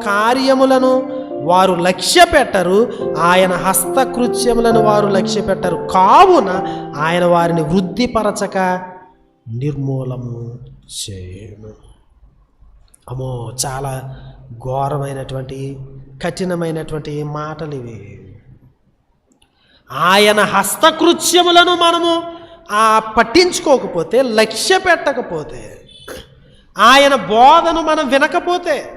కార్యములను వారు లక్ష్య పెట్టరు ఆయన హస్తకృత్యములను వారు లక్ష్య పెట్టరు కావున ఆయన వారిని వృద్ధిపరచక నిర్మూలము చేయను. అమ్మో చాలా ఘోరమైనటువంటి కఠినమైనటువంటి మాటలు ఇవి. ఆయన హస్తకృత్యములను మనము ఆ పట్టించుకోకపోతే లక్ష్య పెట్టకపోతే ఆయన బోధను మనం వినకపోతే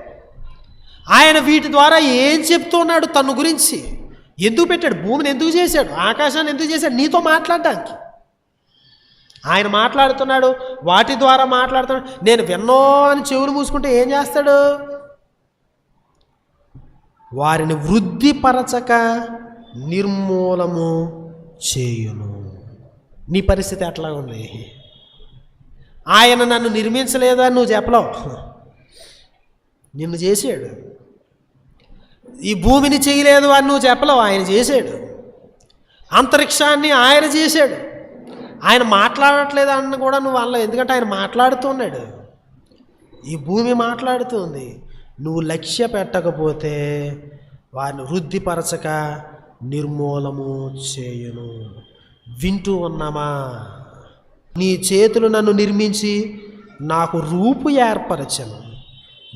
ఆయన వీటి ద్వారా ఏం చెప్తున్నాడు తన గురించి? ఎందుకు పెట్టాడు? భూమిని ఎందుకు చేశాడు? ఆకాశాన్ని ఎందుకు చేశాడు? నీతో మాట్లాడడానికి. ఆయన మాట్లాడుతున్నాడు వాటి ద్వారా మాట్లాడుతున్నాడు. నేను విన్నో అని చెవులు మూసుకుంటే ఏం చేస్తాడు? వారిని వృద్ధిపరచక నిర్మూలము చేయును. నీ పరిస్థితి ఎట్లా ఉంది? ఆయన నన్ను నిర్మించలేదా నువ్వు చెప్పలేవు? నిన్ను చేసాడు ఈ భూమిని చేయలేదు అని నువ్వు చెప్పలేవు ఆయన చేశాడు. అంతరిక్షాన్ని ఆయన చేశాడు. ఆయన మాట్లాడట్లేదు అని కూడా నువ్వు అనలేవు ఎందుకంటే ఆయన మాట్లాడుతున్నాడు ఈ భూమి మాట్లాడుతుంది. నువ్వు లక్ష్య పెట్టకపోతే వారిని వృద్ధిపరచక నిర్మూలము చేయును. వింటూ ఉన్నామా? నీ చేతులు నన్ను నిర్మించి నాకు రూపు ఏర్పరచను.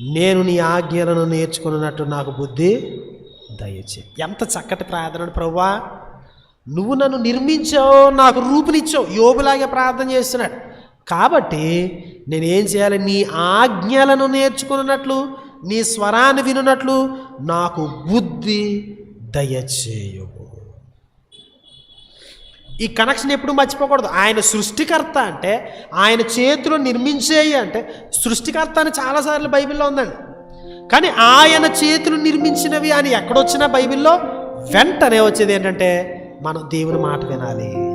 నేను నీ ఆజ్ఞలను నేర్చుకున్నట్టు నాకు బుద్ధి దయచే ఎంత చక్కటి ప్రార్థన ప్రభువా నువ్వు నన్ను నిర్మించావు నాకు రూపునిచ్చావు యోబులాగే ప్రార్థన చేస్తున్నాడు. కాబట్టి నేనేం చేయాలి? నీ ఆజ్ఞలను నేర్చుకున్నట్లు నీ స్వరాన్ని వినున్నట్లు నాకు బుద్ధి దయచేయు ఈ కనెక్షన్ ఎప్పుడు మర్చిపోకూడదు. ఆయన సృష్టికర్త అంటే ఆయన చేతులు నిర్మించేయి అంటే సృష్టికర్త అని చాలాసార్లు బైబిల్లో ఉందండి. కానీ ఆయన చేతులు నిర్మించినవి అని ఎక్కడొచ్చినా బైబిల్లో వెంటనే వచ్చేది ఏంటంటే మనం దేవుని మాట వినాలి.